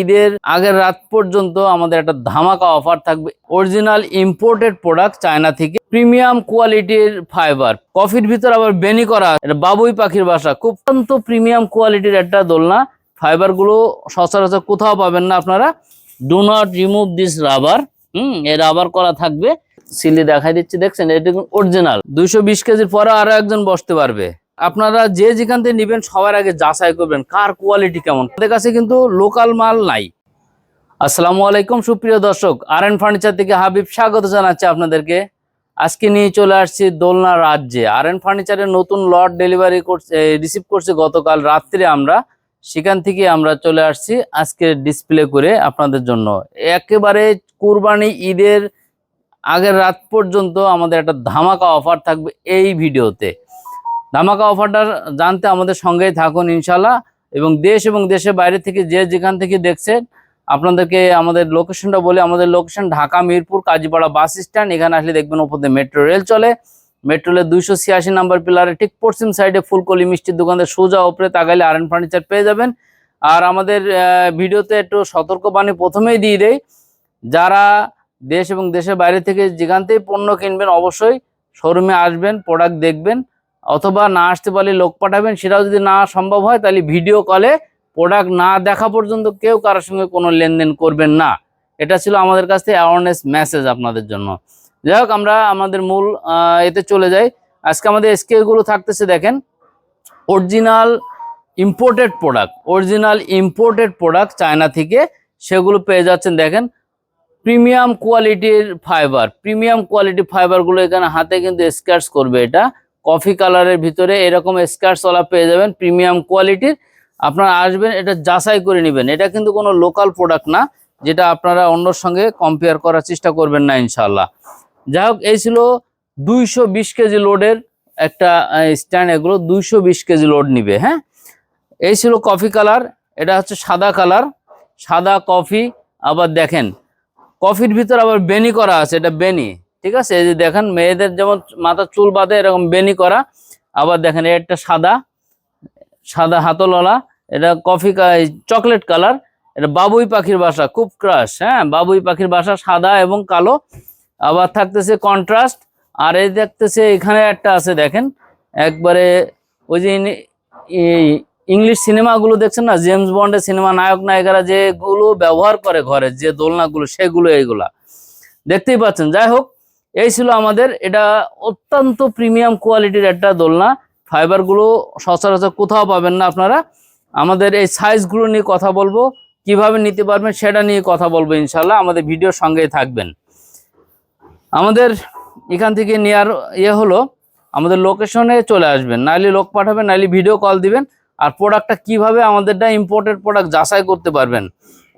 ঈদের আগের রাত পর্যন্ত আমাদের একটা ধামাকা অফার থাকবে। অরিজিনাল ইম্পোর্টেড প্রোডাক্ট চায়না থেকে। প্রিমিয়াম কোয়ালিটির ফাইবার কফির ভিতর আবার বেনি করা এটা বাবুই পাখির বাসা। খুব অত্যন্ত প্রিমিয়াম কোয়ালিটির একটা দোলনা। ফাইবারগুলো সচরাচর কোথাও পাবেন না আপনারা। Do not remove this rubber hmm, এই রাবার করা থাকবে। সিলি দেখাই দিচ্ছি, দেখছেন? এটা অরিজিনাল দুইশো বিশ কেজির পরে আরও একজন বসতে পারবে। আপনারা যে যেখান থেকে নেবেন সবার আগে যাচাই করবেন কার কোয়ালিটি কেমন। তাদের কাছে কিন্তু লোকাল মাল নাই। আসসালামু আলাইকুম সুপ্রিয় দর্শক আর এন ফার্নিচার থেকে হাবিব স্বাগত জানাচ্ছি আপনাদেরকে। আজকে নিয়ে চলে আসছি দোলনা রাজ্যে। আর এন ফার্নিচারের নতুন লট ডেলিভারি করছে রিসিভ করছে গতকাল রাত্রে আমরা। সেখান থেকে আমরা চলে আসছি আজকে ডিসপ্লে করে আপনাদের জন্য। একেবারে কুরবানি ঈদের আগের রাত পর্যন্ত আমাদের একটা ধামাকা অফার থাকবে এই ভিডিওতে। ধামাকা অফারটা জানতে আমাদের সঙ্গেই থাকুন ইনশাল্লাহ এবং দেশ এবং দেশের বাইরে থেকে যে যেখান থেকে দেখছেন, আপনাদেরকে আমাদের লোকেশনটা বলি, আমাদের location Dhaka, Mirpur, Kazipara bus stand. এখানে আসলে দেখবেন ওপর মেট্রো রেল চলে। মেট্রো দুইশো ছিয়াশি নাম্বার পিলারে ঠিক পশ্চিম সাইডে ফুলকলি মিষ্টির দোকানের সোজা ওপরে তাকাইলে আর এন ফার্নিচার পেয়ে যাবেন। আর আমাদের ভিডিওতে একটু সতর্কবাণী প্রথমেই দিয়ে দেয় যারা দেশ এবং দেশের বাইরে থেকে যেখান থেকে পণ্য কিনবেন অবশ্যই শোরুমে আসবেন, প্রোডাক্ট দেখবেন। অথবা না আসতে পারলে লোক পাঠাবেন, সেটাও যদি না সম্ভব হয়, তাহলে ভিডিও কলে প্রোডাক্ট না দেখা পর্যন্ত কেউ কারোর সঙ্গে কোনো লেনদেন করবেন না। এটা ছিল আমাদের কাছ থেকে অ্যাওয়ারনেস মেসেজ আপনাদের জন্য। যাই হোক, আমরা আমাদের মূল এতে চলে যাই। আজকে আমাদের স্কেলগুলো থাকতেছে দেখেন। Original imported product original imported product China থেকে সেগুলো পেয়ে যাচ্ছেন দেখেন। প্রিমিয়াম কোয়ালিটির ফাইবার প্রিমিয়াম কোয়ালিটি ফাইবারগুলো এখানে হাতে কিন্তু স্কার্টস করবে এটা। কফি কালারের ভিতরে এরকম স্কার্টসওয়ালা পেয়ে যাবেন, প্রিমিয়াম কোয়ালিটির। আপনারা আসবেন, এটা যাচাই করে নেবেন। এটা কিন্তু কোনো লোকাল প্রোডাক্ট না, যেটা আপনারা অন্যর সঙ্গে কম্পেয়ার করার চেষ্টা করবেন না ইনশাল্লাহ যাই হোক, এই ছিল দুইশো বিশ কেজি লোডের একটা স্ট্যান্ড এগুলো, দুইশো বিশ কেজি লোড নিবে হ্যাঁ? এই ছিল কফি কালার, এটা হচ্ছে সাদা কালার, সাদা কফি। আবার দেখেন, কফির ভিতর আবার বেনি করা আছে, এটা বেনি। ঠিক আছে? এই যে দেখেন, মেয়েদের যেমন মাথা চুল বাঁধে, এরকম বেনি করা। আবার দেখেন একটা সাদা সাদা হাতলওয়ালা। এটা কফি চকলেট কালার। এটা বাবুই পাখির বাসা, খুব ক্রাশ হ্যাঁ? বাবুই পাখির বাসা, সাদা এবং কালো। আবার থাকতেছে কন্ট্রাস্ট আর এই দেখতেছে, এখানে একটা আছে, দেখেন। একবারে ওই যে ইংলিশ সিনেমাগুলো দেখছেন না? জেমস বন্ডের সিনেমা, নায়ক নায়িকারা যেগুলো ব্যবহার করে ঘরে, যে দোলনাগুলো, সেগুলো এইগুলা। দেখতেই পাচ্ছেন। যাই হোক এই ছিল আমাদের। এটা অত্যন্ত প্রিমিয়াম কোয়ালিটির একটা দোলনা। ফাইবারগুলো সচরাচর কোথাও পাবেন না আপনারা। আমাদের এই সাইজগুলো নিয়ে কথা বলব। কীভাবে নিতে পারবেন সেটা নিয়ে কথা বলব ইনশাল্লাহ আমাদের ভিডিওর সঙ্গেই থাকবেন। আমাদের এখান থেকে নেওয়ার ইয়ে হলো, আমাদের লোকেশনে চলে আসবেন। নাইলে লোক পাঠাবেন, নাইলে ভিডিও কল দিবেন। আর প্রোডাক্টটা কীভাবে আমাদেরটা ইম্পোর্টেড প্রোডাক্ট যাচাই করতে পারবেন,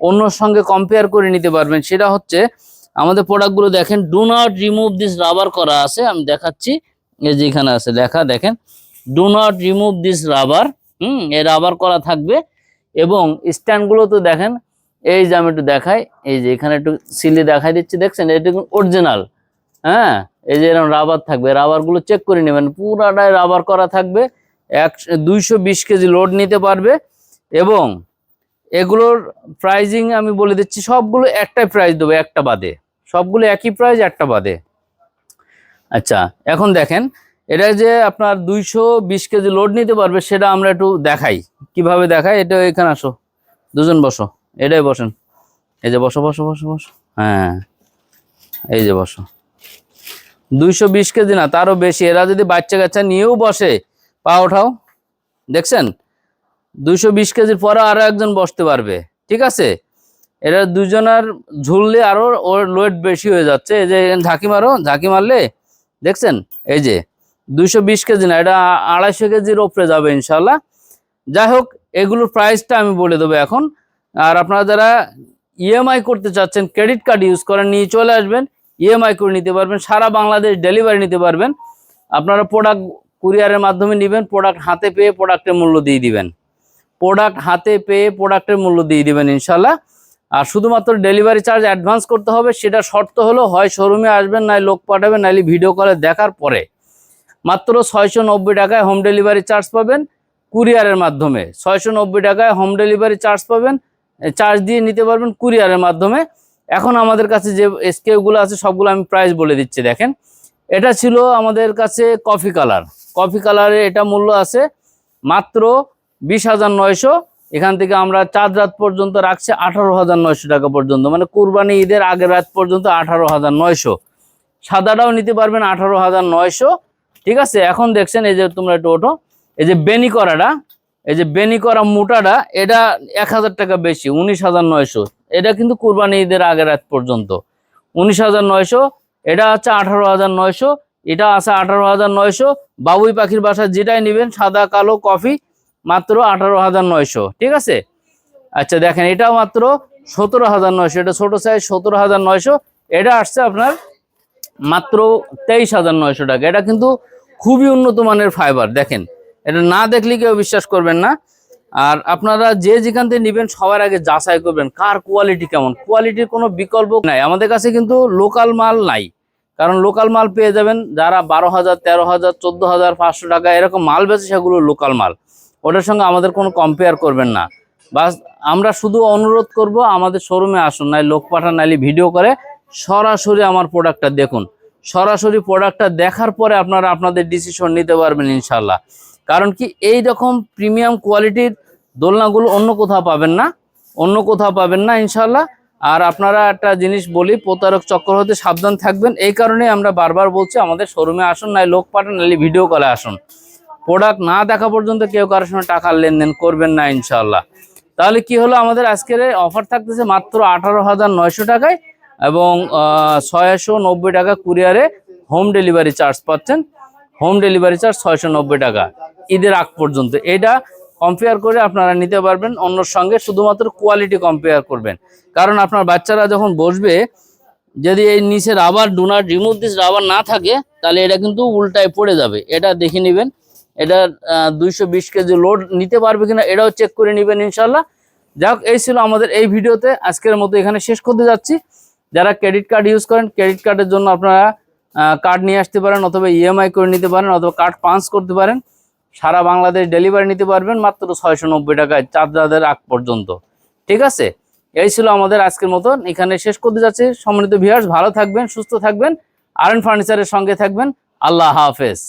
অন্যর সঙ্গে কম্পেয়ার করে নিতে পারবেন, সেটা হচ্ছে আমাদের প্রোডাক্টগুলো দেখেন do not remove this rubber করা আছে, আমি দেখাচ্ছি, এই যে এখানে আছে লেখা দেখেন do not remove this rubber hmm, এই রাবার করা থাকবে, এবং স্ট্যান্ডগুলো তো দেখেন, এই যে আমি একটু দেখাই, এই যে এখানে একটু সিলি দেখাই দিচ্ছি, দেখছেন, এটা অরিজিনাল হ্যাঁ এই যে এরকম রাবার থাকবে রাবারগুলো চেক করে নেবেন, পুরাটাই রাবার করা থাকবে এক দুইশো কেজি লোড নিতে পারবে, এবং এগুলোর প্রাইজিং আমি বলে দিচ্ছি, সবগুলো একটাই প্রাইস দেবো, একটা বাদে। সবগুলো একই প্রাইস একটা বাদে। আচ্ছা এখন দেখেন, এটা যে আপনার দুইশো বিশ কেজি লোড নিতে পারবে, সেটা আমরা একটু দেখাই। কীভাবে দেখাই? এটা এখানে আসো। দুজন বসো। এটাই বসেন। এই যে বসো বসো বসো বসো। হ্যাঁ এই যে বসো। দুইশো বিশ কেজি না, তারও বেশি। এরা যদি বাচ্চা কাচ্চা নিয়েও বসে, পা ওঠাও। দেখছেন? দুইশো বিশ কেজির পরে আরও একজন বসতে পারবে। ঠিক আছে? এরা দুজনার ঝুললে আরও ওর লোয়েট বেশি হয়ে যাচ্ছে। এই যে ঝাঁকি মারো, ঝাঁকি মারলে, দেখছেন? এই যে, দুইশো বিশ কেজি না, এটা আড়াইশো কেজির ওপরে যাবে ইনশাল্লাহ যাই হোক, এগুলোর প্রাইসটা আমি বলে দেবো এখন। আর আপনারা যারা ইএমআই করতে চাচ্ছেন ক্রেডিট কার্ড ইউজ করেন, নিয়ে চলে আসবেন ইএমআই করে নিতে পারবেন, সারা বাংলাদেশ ডেলিভারি নিতে পারবেন। আপনারা প্রোডাক্ট কুরিয়ারের মাধ্যমে নেবেন প্রোডাক্ট হাতে পেয়ে প্রোডাক্টের মূল্য দিয়ে দিবেন। প্রোডাক্ট হাতে পেয়ে প্রোডাক্টের মূল্য দিয়ে দিবেন ইনশাল্লাহ আর শুধুমাত্র ডেলিভারি চার্জ অ্যাডভান্স করতে হবে, সেটা শর্ত হলো হয় শোরুমে আসবেন, নাই লোক পাঠাবেন, নাইলে ভিডিও কলে দেখার পরে। মাত্র ছয়শো নব্বই টাকায় হোম ডেলিভারি চার্জ পাবেন কুরিয়ারের মাধ্যমে। ছয়শো নব্বই টাকায় হোম ডেলিভারি চার্জ পাবেন চার্জ দিয়ে নিতে পারবেন কুরিয়ারের মাধ্যমে। এখন আমাদের কাছে যে স্কেপগুলো আছে, সবগুলো আমি প্রাইস বলে দিচ্ছি, দেখেন। এটা ছিল আমাদের কাছে কফি কালার কফি কালারে এটা মূল্য আছে মাত্র বিশ হাজার নয়শো এখান থেকে আমরা চাঁদ রাত পর্যন্ত রাখছি আঠারো হাজার নয়শো টাকা পর্যন্ত। মানে কুরবানি ঈদের আগের রাত পর্যন্ত আঠারো হাজার নয়শো। সাদাটাও নিতে পারবেন আঠারো হাজার নয়শো। ঠিক আছে, এখন দেখছেন এই যে তোমরা একটু ওঠো। এই যে বেনি করাটা, এই যে বেনি করা মোটাটা, এটা এক হাজার টাকা বেশি, উনিশ হাজার নয়শো। এটা কিন্তু কুরবানি ঈদের আগের রাত পর্যন্ত। উনিশ হাজার নয়শো, এটা আছে আঠারো হাজার নয়শো। এটা আছে আঠারো হাজার নয়শো। বাবুই পাখির বাসা যেটাই নেবেন, সাদা, কালো, কফি মাত্র আঠারো হাজার নয়শো, ঠিক আছে? আচ্ছা দেখেন, এটাও মাত্র সতেরো হাজার নয়শো, এটা ছোট সাইজ সতেরো হাজার নয়শো, এটা আসছে আপনার মাত্র তেইশ হাজার নয়শো টাকা। এটা কিন্তু খুবই উন্নত মানের ফাইবার দেখেন। এটা না দেখলে কেউ বিশ্বাস করবেন না। আর আপনারা যে যেখান থেকে নেবেন, সবার আগে যাচাই করবেন, কার কোয়ালিটি কেমন। কোয়ালিটির কোনো বিকল্প নাই। আমাদের কাছে কিন্তু লোকাল মাল নাই। কারণ লোকাল মাল পেয়ে যাবেন, যারা বারো হাজার, তেরো হাজার, চোদ্দ হাজার, পাঁচশো টাকা, এরকম মাল বেচে সেগুলো লোকাল মাল। ওটার সঙ্গে আমাদের কোনো কম্পেয়ার করবেন না। বাস আমরা শুধু অনুরোধ করব, আমাদের শোরুমে আসুন নাই লোক পাঠান নাইলে ভিডিও করে সরাসরি আমার প্রোডাক্টটা দেখুন। সরাসরি প্রোডাক্টটা দেখার পরে আপনারা আপনাদের ডিসিশন নিতে পারবেন ইনশাল্লাহ কারণ কি, এই রকম প্রিমিয়াম কোয়ালিটির দোলনাগুলো অন্য কোথাও পাবেন না, অন্য কোথাও পাবেন না ইনশাল্লাহ আর আপনারা একটা জিনিস বলি, প্রতারক চক্র হতে সাবধান থাকবেন। এই কারণে আমরা বারবার বলছি, আমাদের শোরুমে আসুন নাই লোক পাঠান, নাহলে ভিডিও কলে আসুন। প্রোডাক্ট না দেখা পর্যন্ত কেউ কারোর সঙ্গে টাকার লেনদেন করবেন না ইনশাল্লাহ তাহলে কি হলো? আমাদের আজকের অফার থাকতেছে মাত্র আঠারো হাজার নয়শো টাকায় এবং ছয়শো নব্বই টাকা কুরিয়ারে হোম ডেলিভারি চার্জ পাচ্ছেন। হোম ডেলিভারি চার্জ ছয়শো নব্বই টাকা। ঈদের আগ পর্যন্ত। এটা কম্পেয়ার করে আপনারা নিতে পারবেন অন্যর সঙ্গে, শুধুমাত্র কোয়ালিটি কম্পেয়ার করবেন। কারণ আপনার বাচ্চারা যখন বসবে, যদি এই নিচে rubber donor remove this rubber না থাকে, তাহলে এটা কিন্তু উল্টায় পড়ে যাবে। এটা দেখে নেবেন। এটা দুইশো বিশ কেজি লোড নিতে পারবে কিনা এটাও চেক করে নেবেন ইনশাল্লাহ যাক, এই ছিল আমাদের এই ভিডিওতে। আজকের মতো এখানে শেষ করতে যাচ্ছি। যারা ক্রেডিট কার্ড ইউজ করেন ক্রেডিট কার্ডের জন্য আপনারা কার্ড নিয়ে আসতে পারেন অথবা ইএমআই করে নিতে পারেন অথবা কার্ড পাঞ্চ করতে পারেন। সারা বাংলাদেশ ডেলিভারি নিতে পারবেন মাত্র ছয়শো নব্বই টাকায় চাঁদরাদের আগ পর্যন্ত। ঠিক আছে? এই ছিল আমাদের আজকের মতন এখানে শেষ করতে যাচ্ছি। সম্মানিত ভিউয়ার্স ভালো থাকবেন, সুস্থ থাকবেন। আর ফার্নিচারের সঙ্গে থাকবেন। আল্লাহ হাফেজ।